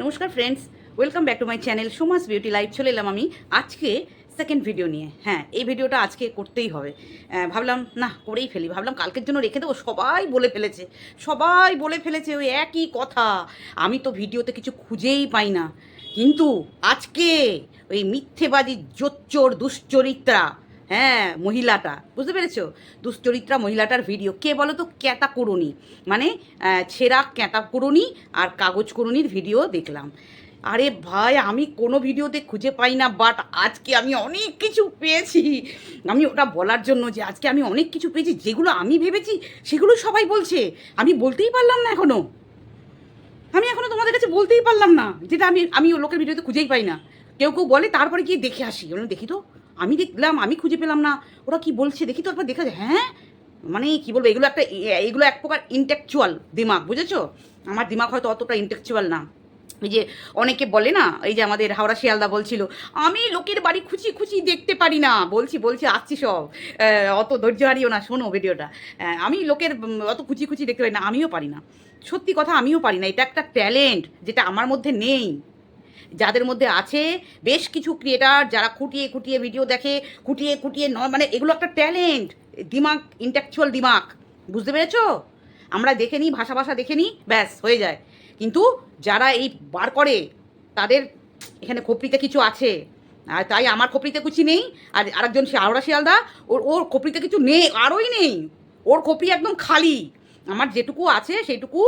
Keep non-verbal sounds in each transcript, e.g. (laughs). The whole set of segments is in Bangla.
নমস্কার friends welcome back to my channel Sumas beauty live চলে এলাম আমি আজকে সেকেন্ড ভিডিও নিয়ে। হ্যাঁ এই ভিডিওটা আজকে করতেই হবে। ভাবলাম, না, করেই ফেলি। ভাবলাম, কালকের জন্য রেখে দেবো। সবাই বলে ফেলেছে। সবাই বলে ফেলেছে ওই একই কথা। আমি তো ভিডিওতে কিছু খুঁজেই পাই না। কিন্তু আজকে ওই মিথ্যেবাদী জোচ্চোর দুশ্চরিত্রা হ্যাঁ মহিলাটা। বুঝতে পেরেছ? দুশ্চরিত্রা মহিলাটার ভিডিও কে বলো তো ক্যাতা করুনি মানে ছেঁড়া ক্যাতা করুনি আর কাগজ করুনির ভিডিও দেখলাম। আরে ভাই, আমি কোনো ভিডিওতে খুঁজে পাই না বাট আজকে আমি অনেক কিছু পেয়েছি। আমি ওটা বলার জন্য যে আজকে আমি অনেক কিছু পেয়েছি, যেগুলো আমি ভেবেছি, সেগুলো সবাই বলছে। আমি বলতেই পারলাম না এখনও। আমি এখনও তোমাদের কাছে বলতেই পারলাম না, যেটা আমি আমি লোকের ভিডিওতে খুঁজেই পাই না। কেউ কেউ বলে, তারপরে গিয়ে দেখে আসি। দেখি তো। আমি দেখলাম, আমি খুঁজে পেলাম না। ওরা কি বলছে? দেখি তো একবার দেখা যায়। হ্যাঁ? মানে কি বলব, এগুলো একটা এগুলো এক প্রকার ইন্টেকচুয়াল দিমাগ, বুঝেছ? আমার দিমাগ হয়তো অতটা ইন্টেকচুয়াল না। এই যে অনেকে বলে না, এই যে আমাদের হাওড়া শিয়ালদা বলছিল, আমি লোকের বাড়ি খুঁচি খুঁচি দেখতে পারি না। বলছি বলছি, আসছি সব। অত ধৈর্য হারিও না, শোনো ভিডিওটা। আমি লোকের অত খুঁচি খুঁচি দেখতে পারি না, আমিও পারি না। সত্যি কথা, আমিও পারি না। এটা একটা ট্যালেন্ট যেটা আমার মধ্যে নেই। যাদের মধ্যে আছে বেশ কিছু ক্রিয়েটার যারা খুঁটিয়ে খুঁটিয়ে ভিডিও দেখে, খুঁটিয়ে খুঁটিয়ে ন মানে এগুলো একটা ট্যালেন্ট দিমাগ ইন্টেকচুয়াল দিমাগ। বুঝতে পেরেছ? আমরা দেখে নিই, ভাষা ভাষা দেখে নিই, ব্যাস, হয়ে যায়। কিন্তু যারা এই বার করে, তাদের এখানে খোপড়িতে কিছু আছে। আর তাই আমার খোপড়িতে কিছু নেই, আর আরেকজন সে, আওড়া শিয়ালদা, ওর ওর খোপড়িতে কিছু নেই, আরোই নেই। ওর খোপড়ি একদম খালি। আমার যেটুকু আছে সেইটুকু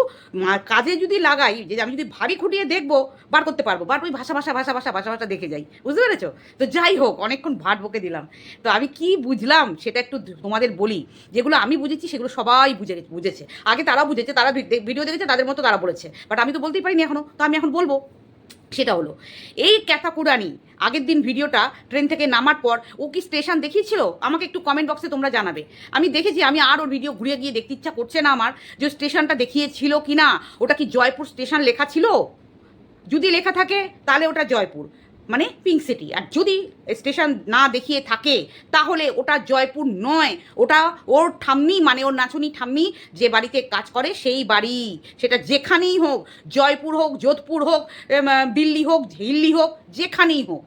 কাজে যদি লাগাই, যে আমি যদি ভারী খুঁটিয়ে দেখব, বার করতে পারব। বার ওই ভাষা ভাষা ভাষা ভাষা ভাষা ভাষা দেখে যাই। বুঝতে পেরেছ? তো যাই হোক, অনেকক্ষণ ভাট বকে দিলাম। তো আমি কি বুঝলাম সেটা একটু তোমাদের বলি। যেগুলো আমি বুঝেছি, সেগুলো সবাই বুঝে, বুঝেছে। আগে তারা বুঝেছে, তারা ভিডিও দেখেছে, তাদের মতো তারা বলেছে। বাট আমি তো বলতেই পারিনি এখনও। তো আমি এখন বলব। সেটা হলো। এই ক্যাথাকুরানি, আগের দিন ভিডিওটা ট্রেন থেকে নামার পর ও কি স্টেশন দেখিয়েছিল? আমাকে একটু কমেন্ট বক্সে তোমরা জানাবে। আমি দেখেছি, আমি আর ওর ভিডিও ঘুরে গিয়ে দেখতে ইচ্ছা করছে না আমার যে স্টেশনটা দেখিয়েছিল কি না ওটা কি জয়পুর স্টেশন লেখা ছিল? যদি লেখা থাকে, তাহলে ওটা জয়পুর। মানে পিঙ্ক সিটি আর যদি স্টেশন না দেখিয়ে থাকে, তাহলে ওটা জয়পুর নয়। ওটা ওর ঠাম্মি মানে ওর নাচুনি ঠাম্মি যে বাড়িতে কাজ করে, সেই বাড়ি। সেটা যেখানেই হোক, জয়পুর হোক, যোধপুর হোক দিল্লি হোক হিল্লি হোক, যেখানেই হোক।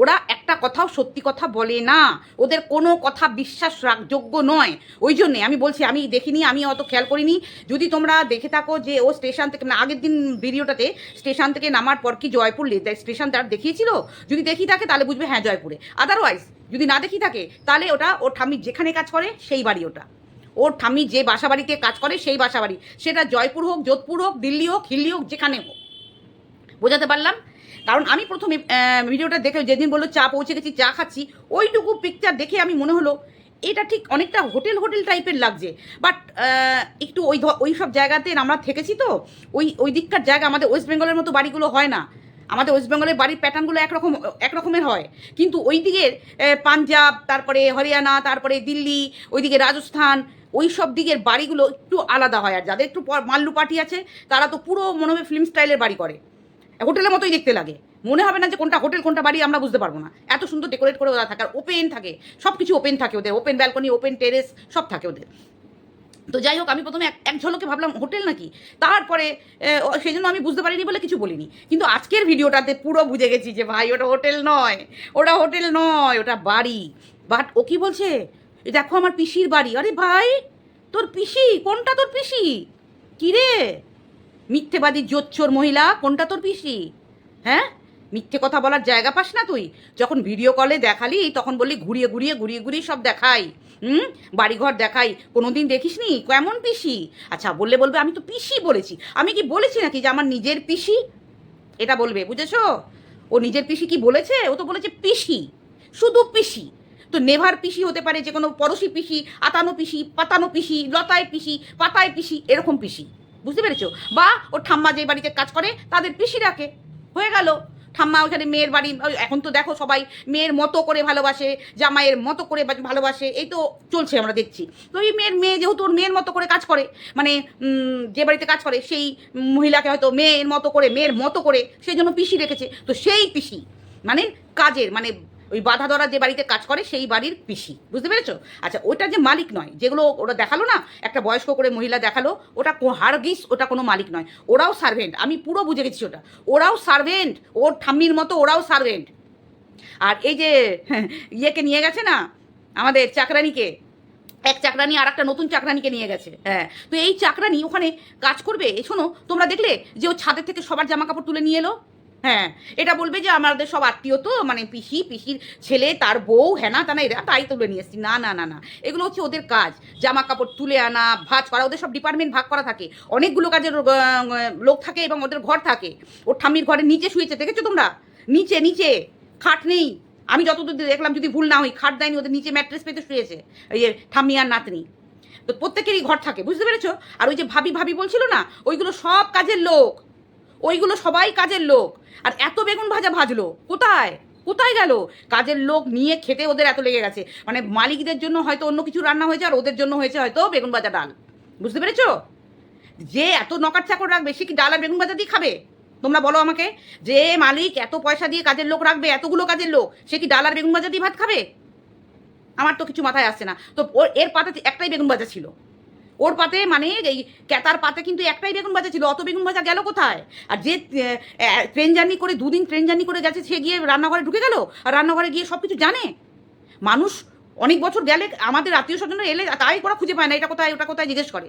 ওরা একটা কথাও সত্যি কথা বলে না। ওদের কোনো কথা বিশ্বাস যোগ্য নয়। ওই জন্যে আমি বলছি, আমি দেখিনি, আমি অত খেয়াল করিনি। যদি তোমরা দেখে থাকো যে ও স্টেশন থেকে মানে আগের দিন ভিডিওটাতে স্টেশন থেকে নামার পর কি জয়পুর স্টেশন তার দেখিয়েছিল? যদি দেখি থাকে, তাহলে বুঝবে হ্যাঁ জয়পুরে। আদারওয়াইজ যদি না দেখি থাকে, তাহলে ওটা ওর ঠাম্মি যেখানে কাজ করে, সেই বাড়ি ওটা। ওর ঠাম্মি যে বাসা বাড়িতে কাজ করে, সেই বাসা বাড়ি সেটা জয়পুর হোক, যোধপুর হোক, দিল্লি হোক, হিল্লি হোক, যেখানে হোক। বোঝাতে পারলাম? কারণ আমি প্রথমে ভিডিওটা দেখে যেদিন বলল চা পৌঁছে গেছি, চা খাচ্ছি, ওইটুকু পিকচার দেখে আমি মনে হলো, এটা ঠিক অনেকটা হোটেল হোটেল টাইপের লাগছে। বাট একটু ওই ওই সব জায়গাতে আমরা থেকেছি তো, ওই ওই দিককার জায়গা আমাদের ওয়েস্ট বেঙ্গলের মতো বাড়িগুলো হয় না। আমাদের ওয়েস্ট বেঙ্গলের বাড়ির প্যাটার্নগুলো একরকম, একরকমের হয়। কিন্তু ওই দিকের পাঞ্জাব তারপরে হরিয়ানা তারপরে দিল্লি ওইদিকে রাজস্থান ওই সব দিকের বাড়িগুলো একটু আলাদা হয় আর যাদের একটু মাল্লু পার্টি আছে, তারা তো পুরো মনে হবে ফিল্ম স্টাইলের বাড়ি করে। হোটেলের মতোই দেখতে লাগে। মনে হবে না যে কোনটা হোটেল, কোনটা বাড়ি, আমরা বুঝতে পারব না। এত সুন্দর ডেকোরেট করে ওরা থাকে ওপেন থাকে। সব কিছু ওপেন থাকে ওদের ওপেন ব্যালকনি ওপেন টেরেস সব থাকে ওদের। তো যাই হোক, আমি প্রথমে এক ঝলকে ভাবলাম, হোটেল নাকি? তারপরে সেই জন্য আমি বুঝতে পারিনি বলে কিছু বলিনি। কিন্তু আজকের ভিডিওটাতে পুরো বুঝে গেছি যে, ভাই, ওটা হোটেল নয়। ওটা হোটেল নয়, ওটা বাড়ি। বাট ও কি বলছে? দেখো আমার পিসির বাড়ি। আরে ভাই, তোর পিসি? কোনটা তোর পিসি? কি রে মিথ্যেবাদী জোচ্চোর মহিলা, কোনটা তোর পিসি? হ্যাঁ? মিথ্যে কথা বলার জায়গা পাস না তুই? যখন ভিডিও কলে দেখালি, তখন বললি ঘুরিয়ে ঘুরিয়ে ঘুরিয়ে ঘুরিয়ে সব দেখাই। হুম? বাড়িঘর দেখাই। কোনোদিন দেখিসনি? কেমন পিসি? আচ্ছা বললে বলবে, আমি তো পিসি বলেছি। আমি কি বলেছি নাকি যে আমার নিজের পিসি? এটা বলবে, বুঝেছ? ও নিজের পিসি কি বলেছে? ও তো বলেছে পিসি। শুধু পিসি। তো নেভার পিসি হতে পারে যে কোনো পড়শি পিসি, আতানো পিসি, পাতানো পিসি, লতায় পিসি, পাতায় পিসি, এরকম পিসি। বুঝতে পেরেছ? বা ও ঠাম্মা যে বাড়িতে কাজ করে, তাদের পিসি রাখে হয়ে গেল। ঠাম্মা ওখানে মেয়ের বাড়ি এখন তো দেখো সবাই মেয়ের মতো করে ভালোবাসে, জামাইয়ের মতো করে ভালোবাসে, এই তো চলছে আমরা দেখছি। তো এই মেয়ের মেয়ে যেহেতু ওর মেয়ের মতো করে কাজ করে মানে যে বাড়িতে কাজ করে, সেই মহিলাকে হয়তো মেয়ের মতো করে, মেয়ের মতো করে, সেই জন্য পিসি রেখেছে। তো সেই পিসি মানে কাজের মানে ওই বাধা ধরা যে বাড়িতে কাজ করে সেই বাড়ির পিসি, বুঝতে পেরেছ? আচ্ছা ওটা যে মালিক নয়, যেগুলো ওরা দেখাল না, একটা বয়স্ক করে মহিলা দেখাল, ওটা হারগিস, ওটা কোনো মালিক নয়। ওরাও সার্ভেন্ট আমি পুরো বুঝে গেছি ওটা। ওরাও সার্ভেন্ট ওর ঠাম্মির মতো ওরাও সার্ভেন্ট আর এই যে, (laughs) ইয়েকে নিয়ে গেছে না, আমাদের চাকরানিকে, এক চাকরানি আর একটা নতুন চাকরানিকে নিয়ে গেছে হ্যাঁ। তো এই চাকরানি ওখানে কাজ করবে শোনো, তোমরা দেখলে যে ও ছাদের থেকে সবার জামা কাপড় তুলে নিয়ে এলো? হ্যাঁ এটা বলবে যে আমাদের সব আত্মীয় তো মানে পিসি, পিসির ছেলে, তার বউ হ্যানা তানা, এরা তাই তুলে নিয়ে এসছি। না না না না, এগুলো হচ্ছে ওদের কাজ। জামা কাপড় তুলে আনা, ভাজ করা, ওদের সব ডিপার্টমেন্ট ভাগ করা থাকে। অনেকগুলো কাজের লোক থাকে এবং ওদের ঘর থাকে। ওর ঠাম্মির ঘরের নিচে শুয়েছে, দেখেছ তোমরা? নিচে নিচে, খাট নেই। আমি যতদূর দেখলাম, যদি ভুল না হই, খাট দেয়নি, ওদের নিচে ম্যাট্রেস পেতে শুয়েছে ওই যে ঠাম্মি আর নাতনি। তো প্রত্যেকেরই ঘর থাকে, বুঝতে পেরেছ? আর ওই যে ভাবি ভাবি বলছিল না, ওইগুলো সব কাজের লোক। ওইগুলো সবাই কাজের লোক। আর এত বেগুন ভাজা ভাজলো, কোথায়? কোথায় গেল? কাজের লোক নিয়ে খেতে ওদের এত লেগে গেছে। মানে মালিকদের জন্য হয়তো অন্য কিছু রান্না হয়েছে, আর ওদের জন্য হয়েছে হয়তো বেগুন ভাজা ডাল। বুঝতে পেরেছ? যে এত নকার চাকর রাখবে, সে কি ডাল আর বেগুন ভাজা দিয়ে খাবে? তোমরা বলো আমাকে, যে মালিক এত পয়সা দিয়ে কাজের লোক রাখবে, এতগুলো কাজের লোক, সে কি ডাল আর বেগুন ভাজা দিয়ে ভাত খাবে? আমার তো কিছু মাথায় আসছে না। তো ওর এর পাতে একটাই বেগুন ভাজা ছিল। ওর পাতে মানে এই ক্যাতার পাতে কিন্তু একটাই বেগুন ভাজা ছিল, অত বেগুন ভাজা গেল কোথায়? আর যে ট্রেন জার্নি করে, দুদিন ট্রেন জার্নি করে গেছে, সে গিয়ে রান্নাঘরে ঢুকে গেল? আর রান্নাঘরে গিয়ে সব কিছু জানে? মানুষ অনেক বছর গেলে আমাদের আত্মীয় স্বজনরা এলে তাই করা খুঁজে পায় না, এটা কোথায়, ওটা কোথায় জিজ্ঞেস করে।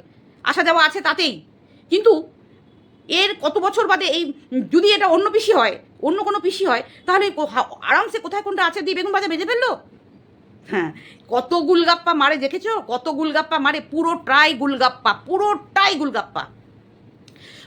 আসা যাওয়া আছে তাতেই। কিন্তু এর কত বছর বাদে এই, যদি এটা অন্য পিসি হয়, অন্য কোনো পিসি হয়, তাহলে আরামসে কোথায় কোনটা আছে দিয়ে বেগুন ভাজা বেজে ফেলল? হ্যাঁ কত গুলগাপ্পা মারে দেখেছ? কত গুলগাপ্পা মারে? পুরোটাই গুলগাপ্পা পুরোটাই গুলগাপ্পা।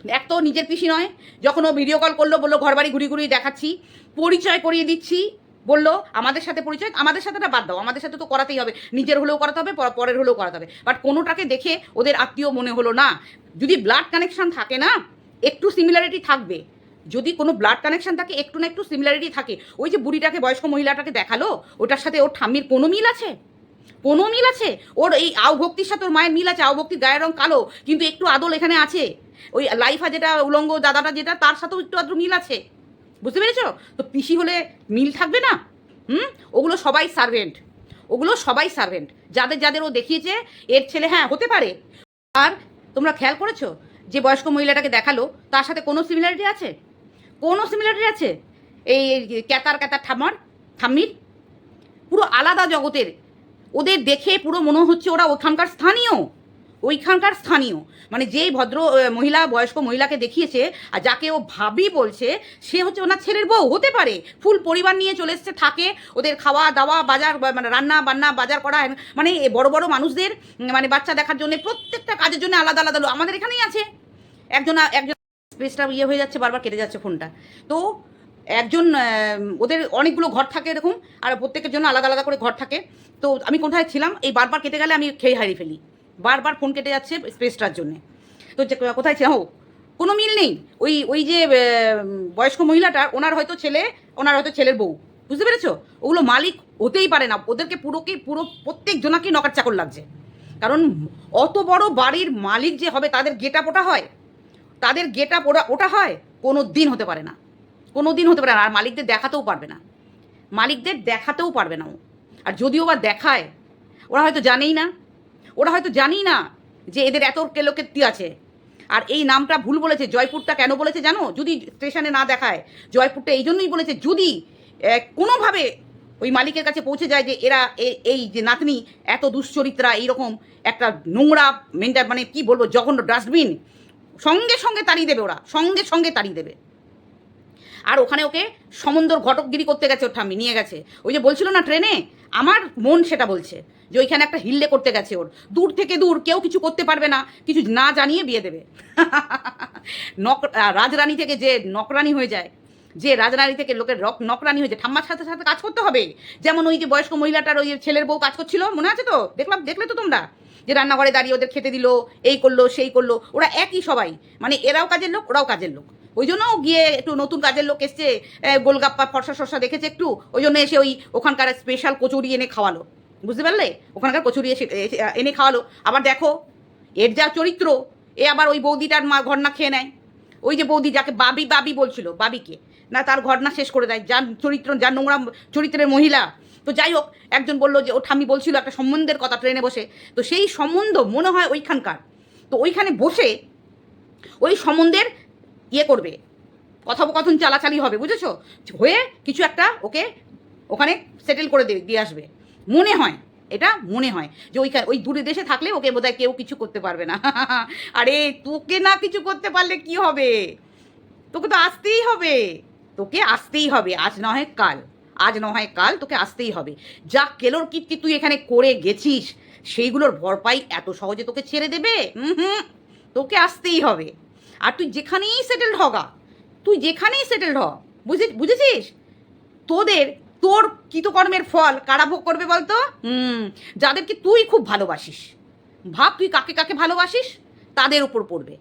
এক তো নিজের পিসি নয়, যখন ও ভিডিও কল করল, বলল ঘর বাড়ি ঘুরি ঘুরি দেখাচ্ছি, পরিচয় করিয়ে দিচ্ছি। বলল, আমাদের সাথে পরিচয়, আমাদের সাথেটা বাদ দাও, আমাদের সাথে তো করাতেই হবে, নিজের হলেও করাতে হবে, পর- পরের হলেও করাতে হবে। বাট কোনোটাকে দেখে ওদের আত্মীয় মনে হলো না। যদি ব্লাড কানেকশন থাকে না, একটু সিমিলারিটি থাকবে। যদি কোনো ব্লাড কানেকশন থাকে, একটু না একটু সিমিলারিটি থাকে, ওই যে বুড়িটাকে বয়স্ক মহিলাটাকে দেখাল, ওটার সাথে ওর ঠাম্মির কোনো মিল আছে? কোনো মিল আছে? ওর এই আও ভক্তির সাথে ওর মায়ের মিল আছে, আও ভক্তির গায়ের রং কালো, কিন্তু একটু আদল এখানে আছে। ওই লাইফা যেটা, উলঙ্গ দাদাটা যেটা, তার সাথেও একটু আদ্র মিল আছে। বুঝতে পেরেছ? তো পিসি হলে মিল থাকবে না? হুম? ওগুলো সবাই সার্ভেন্ট ওগুলো সবাই সার্ভেন্ট যাদের যাদের ও দেখিয়েছে, এর ছেলে হ্যাঁ হতে পারে। আর তোমরা খেয়াল করেছ? যে বয়স্ক মহিলাটাকে দেখাল, তার সাথে কোনো সিমিলারিটি আছে? কোনো সিমিলারিটি আছে? এই ক্যাতার ক্যাতার ঠামার ঠাম্মির? পুরো আলাদা জগতের। ওদের দেখে পুরো মনে হচ্ছে ওরা ওখানকার স্থানীয়। ওইখানকার স্থানীয়। মানে যেই ভদ্র মহিলা, বয়স্ক মহিলাকে দেখিয়েছে আর যাকে ও ভাবি বলছে, সে হচ্ছে ওনার ছেলের বউ। হতে পারে। ফুল পরিবার নিয়ে চলে এসছে, থাকে। ওদের খাওয়া, দাওয়া, বাজার মানে রান্না, বান্না, বাজার করা মানে বড় বড় মানুষদের মানে বাচ্চা দেখার জন্য প্রত্যেকটা কাজের জন্য আলাদা আলাদা আমাদের এখানেই আছে। একজন একজন স্পেসটা ইয়ে হয়ে যাচ্ছে, বারবার কেটে যাচ্ছে ফোনটা তো একজন ওদের অনেকগুলো ঘর থাকে এরকম, আর প্রত্যেকের জন্য আলাদা আলাদা করে ঘর থাকে। তো আমি কোথায় ছিলাম, এই বারবার কেটে গেলে আমি খেয়ে হারিয়ে ফেলি। বারবার ফোন কেটে যাচ্ছে স্পেসটার জন্যে। তো কোথায় ছিলাম? কোনো মিল নেই। ওই ওই যে বয়স্ক মহিলাটার, ওনার হয়তো ছেলে, ওনার হয়তো ছেলের বউ। বুঝতে পেরেছ? ওগুলো মালিক হতেই পারে না। ওদেরকে পুরোকে, পুরো প্রত্যেক জনাকেই নকার চাকর লাগছে। কারণ অত বড় বাড়ির মালিক যে হবে, তাদের গেটা পোটা হয়। তাদের গেটা ওরা, ওটা হয়, কোনো দিন হতে পারে না। কোনো দিন হতে পারে না, আর মালিকদের দেখাতেও পারবে না। মালিকদের দেখাতেও পারবে না ও। আর যদিও বা দেখায়, ওরা হয়তো জানেই না। ওরা হয়তো জানেই না যে এদের এত কেলোকেত্তি আছে। আর এই নামটা ভুল বলেছে, জয়পুরটা কেন বলেছে জানো? যদি স্টেশনে না দেখায়, জয়পুরটা এই জন্যই বলেছে যদি কোনোভাবে ওই মালিকের কাছে পৌঁছে যায় যে এরা এই যে নাতনি, এত দুশ্চরিত্রা, এইরকম একটা নোংরা মেন্টার মানে কি বলব, জঘন্য ডাস্টবিন সঙ্গে সঙ্গে তাড়িয়ে দেবে ওরা, সঙ্গে সঙ্গে তাড়িয়ে দেবে। আর ওখানে ওকে সমন্দর ঘটকগিরি করতে গেছে ওর ঠাম্মি, নিয়ে গেছে। ওই যে বলছিল না ট্রেনে? আমার মন সেটা বলছে যে ওইখানে একটা হিল্লে করতে গেছে ওর। দূর থেকে দূর, কেউ কিছু করতে পারবে না, কিছু না জানিয়ে বিয়ে দেবে। (laughs) নক রাজরানী থেকে যে নকরানি হয়ে যায়, যে রাজরানী থেকে লোকের রক, নকরানি হয়েছে ঠাম্মার সাথে সাথে কাজ করতে হবে। যেমন ওই যে বয়স্ক মহিলাটার ওই ছেলের বউ কাজ করছিল, মনে আছে তো? দেখলাম, দেখলে তো তোমরা? যে রান্নাঘরে দাঁড়িয়ে ওদের খেতে দিল, এই করল, সেই করল, ওরা একই সবাই। মানে এরাও কাজের লোক, ওরাও কাজের লোক। ওই জন্য গিয়ে একটু নতুন কাজের লোক এসছে গোলগাপ্পা ফর্সা সর্সা দেখেছে একটু, ওই জন্য এসে ওই ওখানকার স্পেশাল কচুরি এনে খাওয়ালো। বুঝতে পারলে? ওখানকার কচুরি এসে- এনে খাওয়ালো। আবার দেখো, এর যা চরিত্র, এ আবার ওই বৌদিটার মা ঘর না খেয়ে নেয়। ওই যে বৌদি যাকে বাবি বাবি বলছিল, বাবিকে। না, তার ঘটনা শেষ করে দেয়। যার চরিত্র, যার নোংরা চরিত্রের মহিলা তো যাই হোক, একজন বলল যে, ও ঠামি বলছিল একটা সম্বন্ধের কথা ট্রেনে বসে। তো সেই সম্বন্ধ মনে হয় ওইখানকার। তো ওইখানে বসে ওই সম্বন্ধের ইয়ে করবে। কথোপকথন চালাচালি হবে, বুঝেছ? হয়ে কিছু একটা ওকে ওখানে সেটেল করে দেবে, দিয়ে আসবে। মনে হয়, এটা মনে হয় যে ওই ওই দূরে দেশে থাকলে ওকে বোধহয় কেউ কিছু করতে পারবে না। (laughs) আরে, তোকে না কিছু করতে পারলে কি হবে? তোকে তো আসতেই হবে। তোকে আসতেই হবে, আজ না হয় কাল। আজ না হয় কাল তোকে আসতেই হবে। যা কেলোর কীর্তি তুই এখানে করে গেছিস, সেইগুলোর ভরপাই এত সহজে তোকে ছেড়ে দেবে? হুম, তোকে আসতেই হবে। আর তুই যেখানেই সেটেলড হগা তুই যেখানেই সেটেলড হ বুঝে বুঝেছিস? তোদের, তোর কৃতকর্মের ফল কারা ভোগ করবে বলতো? হুম, যাদেরকে তুই খুব ভালোবাসিস। ভাব তুই কাকে কাকে ভালোবাসিস? তাদের উপর পড়বে।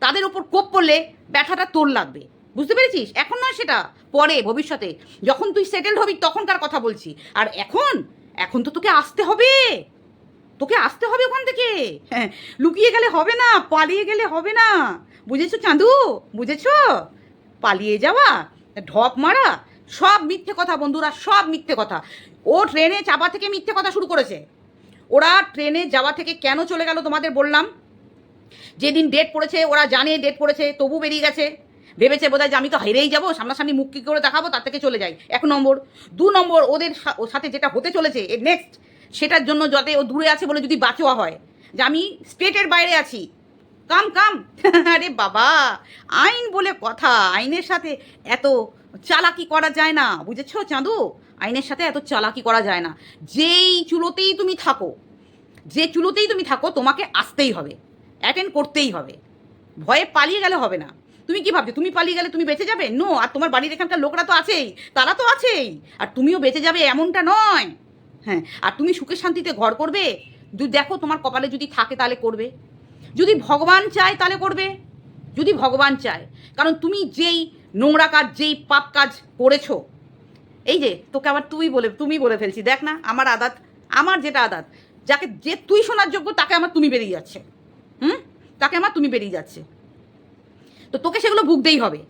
তাদের উপর কোপ পড়লে ব্যথাটা তোর লাগবে। বুঝতে পেরেছিস? এখন নয় সেটা। পরে, ভবিষ্যতে। যখন তুই সেটেলড হবি, তখনকার কথা বলছি। আর এখন? এখন তো তোকে আসতে হবে। তোকে আসতে হবে ওখান থেকে। হ্যাঁ লুকিয়ে গেলে হবে না, পালিয়ে গেলে হবে না। বুঝেছ চাঁদু? বুঝেছ? পালিয়ে যাওয়া, ঢপ মারা, সব মিথ্যে কথা বন্ধুরা, সব মিথ্যে কথা। ও ট্রেনে চাপা থেকে মিথ্যে কথা শুরু করেছে। ওরা ট্রেনে যাওয়া থেকে কেন চলে গেল তোমাদের বললাম। যেদিন ডেট পড়েছে, ওরা জানে ডেট পড়েছে, তবু বেরিয়ে গেছে। ভেবেছে বোধহয় যে আমি তো হেরেই যাব, সামনাসামনি মুখ করে দেখাবো, তার থেকে চলে যাই। এক নম্বর। দু নম্বর, ওদের সাথে যেটা হতে চলেছে নেক্সট সেটার জন্য যাতে ও দূরে আছে বলে যদি বাঁচোয়া হয়, যে আমি স্টেটের বাইরে আছি। কাম কাম। (laughs) আরে বাবা, আইন বলে কথা, আইনের সাথে এত চালাকি করা যায় না, বুঝেছ চাঁদু? আইনের সাথে এত চালাকি করা যায় না। যেই চুলোতেই তুমি থাকো, যে চুলোতেই তুমি থাকো, তোমাকে আসতেই হবে অ্যাটেন্ড করতেই হবে। ভয়ে পালিয়ে গেলে হবে না। তুমি কি ভাবছ? তুমি পালিয়ে গেলে তুমি বেঁচে যাবে? নো আর তোমার বাড়ির এখানকার লোকরা তো আছেই। তারা তো আছেই। আর তুমিও বেঁচে যাবে এমনটা নয়। হ্যাঁ আর তুমি সুখে শান্তিতে ঘর করবে? দেখো তোমার কপালে যদি থাকে তাহলে করবে। যদি ভগবান চায় তাহলে করবে। যদি ভগবান চায়। কারণ তুমি যেই নোংরা কাজ, যেই পাপ কাজ করেছ, এই যে তোকে আবার তুই বলে, তুমি বলে ফেলছি। দেখ না, আমার আদাত, আমার যেটা আদাত, যাকে, যে তুই শোনার যোগ্য, তাকে আমার তুমি বেরিয়ে যাচ্ছে। হুম? তাকে আমার তুমি বেরিয়ে যাচ্ছে। তো তোকে সেগুলো ভুগতেই হবে।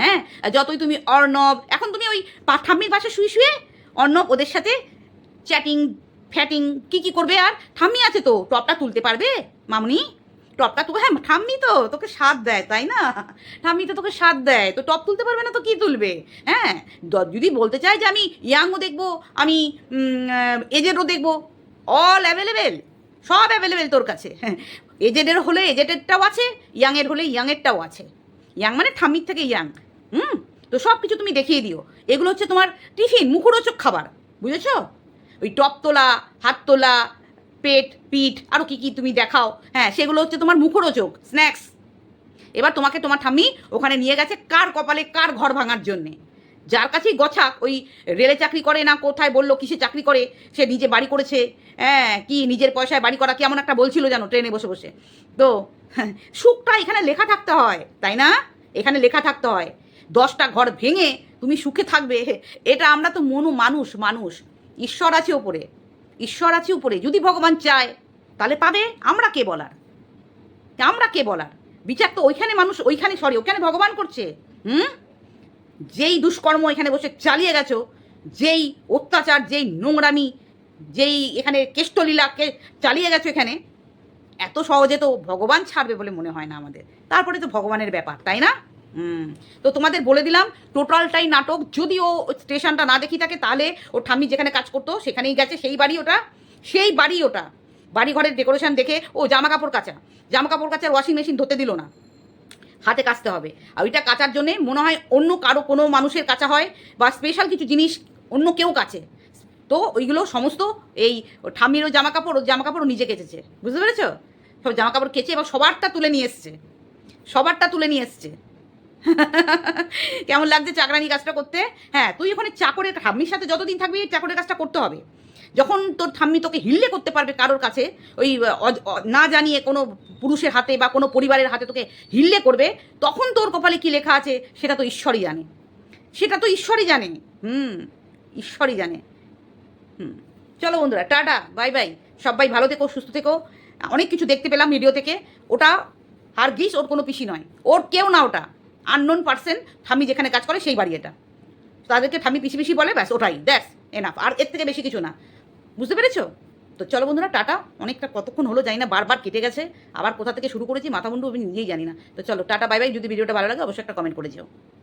হ্যাঁ? যতই তুমি অর্ণব, এখন তুমি ওই ঠাম্মির পাশে শুয়ে শুয়ে অর্ণব ওদের সাথে চ্যাটিং ফ্যাটিং কি কি করবে আর? ঠাম্মি আছে তো, টপটা তুলতে পারবে? মামনি, টপটা তো হ্যাঁ ঠাম্মি তো, তোকে স্বাদ দেয়, তাই না? ঠাম্মি তো তোকে স্বাদ দেয়, তো টপ তুলতে পারবে না তো কি তুলবে? হ্যাঁ? যদি বলতে চাই যে আমি ইয়াংও দেখব, আমি এজেডও দেখব অল অ্যাভেলেবেল সব অ্যাভেলেবেল তোর কাছে। হ্যাঁ এজেডের হলে এজেডেরটাও আছে, ইয়াংয়ের হলে ইয়াংয়েরটাও আছে। ইয়াং মানে ঠাম্মির থেকে ইয়াং হুম? তো সব কিছু তুমি দেখিয়ে দিও। এগুলো হচ্ছে তোমার টিফিন, মুখরোচক খাবার, বুঝেছ? ওই টপ তোলা, হাত তোলা, পেট, পিঠ আরও কী কী তুমি দেখাও। হ্যাঁ সেগুলো হচ্ছে তোমার মুখরোচক স্ন্যাক্স এবার তোমাকে তোমার ঠাম্মি ওখানে নিয়ে গেছে কার কপালে কার ঘর ভাঙার জন্যে। যার কাছেই গছাক ওই রেলে চাকরি করে না, কোথায় বলল, কিসে চাকরি করে, সে নিজে বাড়ি করেছে। হ্যাঁ কি নিজের পয়সায় বাড়ি করা, কেমন একটা বলছিল জানো ট্রেনে বসে বসে। তো, সুখটা এখানে লেখা থাকতে হয়, তাই না? এখানে লেখা থাকতে হয়, দশটা ঘর ভেঙে তুমি সুখে থাকবে। এটা আমরা তো মনু মানুষ মানুষ। ঈশ্বর আছে ওপরে ঈশ্বর আছে উপরে। যদি ভগবান চায়, তাহলে পাবে। আমরা কে বলার? আমরা কে বলার? বিচার তো ওইখানে মানুষ, ওইখানে সরি ওখানে ভগবান করছে। হুম? যেই দুষ্কর্ম এখানে বসে চালিয়ে গেছো, যেই অত্যাচার, যেই নোংরামি, যেই এখানে কেষ্টলীলাকে চালিয়ে গেছো এখানে, এত সহজে তো ভগবান ছাড়বে বলে মনে হয় না আমাদের। তারপরে তো ভগবানের ব্যাপার, তাই না? তো তোমাদের বলে দিলাম, টোটালটাই নাটক, যদি ও স্টেশনটা না দেখি থাকে, তাহলে ও ঠাম্মি যেখানে কাজ করতো, সেখানেই গেছে, সেই বাড়ি ওটা, সেই বাড়ি ওটা। বাড়ি ঘরের ডেকোরেশন দেখে, ও জামা কাপড় কাচা। জামা কাপড় কাচার ওয়াশিং মেশিন ধরতে দিল না। হাতে কাচতে হবে। আর ওইটা কাচার জন্যে মনে হয় অন্য কারও, কোনো মানুষের কাচা হয় বা স্পেশাল কিছু জিনিস অন্য কেউ কাছে তো ওইগুলো সমস্ত এই ঠাম্মিরও জামা কাপড় ওর জামা কাপড় নিজে কেচেছে। বুঝতে পেরেছ? সব জামা কাপড় কেচে এবার সবারটা তুলে নিয়ে এসছে। সবারটা তুলে নিয়ে এসছে। কেমন লাগছে চাকরানি কাজটা করতে? হ্যাঁ তুই ওখানে চাকরের, ঠাম্মির সাথে যতদিন থাকবি চাকরের কাজটা করতে হবে। যখন তোর ঠাম্মি তোকে হিললে করতে পারবে কারোর কাছে, ওই না জানিয়ে কোনো পুরুষের হাতে বা কোনো পরিবারের হাতে তোকে হিললে করবে, তখন তোর কপালে কি লেখা আছে সেটা তো ঈশ্বরই জানে। সেটা তো ঈশ্বরই জানে। হুম, ঈশ্বরই জানে। হুম, চলো বন্ধুরা, টাটা, বাই বাই। সবাই ভালো থেকো, সুস্থ থেকো। অনেক কিছু দেখতে পেলাম ভিডিও থেকে। ওটা হারগিস ওর কোনো পিসি নয়। ওর কেউ না ওটা। আননোন পার্সন ঠামি যেখানে কাজ করে সেই বাড়ি এটা। তাদেরকে ঠামি পিসি পিসি বলে, ব্যাস, ওটাই। দ্যাটস এনাফ আর এর থেকে বেশি কিছু না। বুঝতে পেরেছ? তো চলো বন্ধুরা, টাটা। অনেকটা কতক্ষণ হলো জানি না, বারবার কেটে গেছে। আবার কোথা থেকে শুরু করেছি মাথা মুন্ডু আমি নিজেই জানি না। তো চলো, টাটা, বাই বাই। যদি ভিডিওটা ভালো লাগে, অবশ্যই একটা কমেন্ট করে যেও।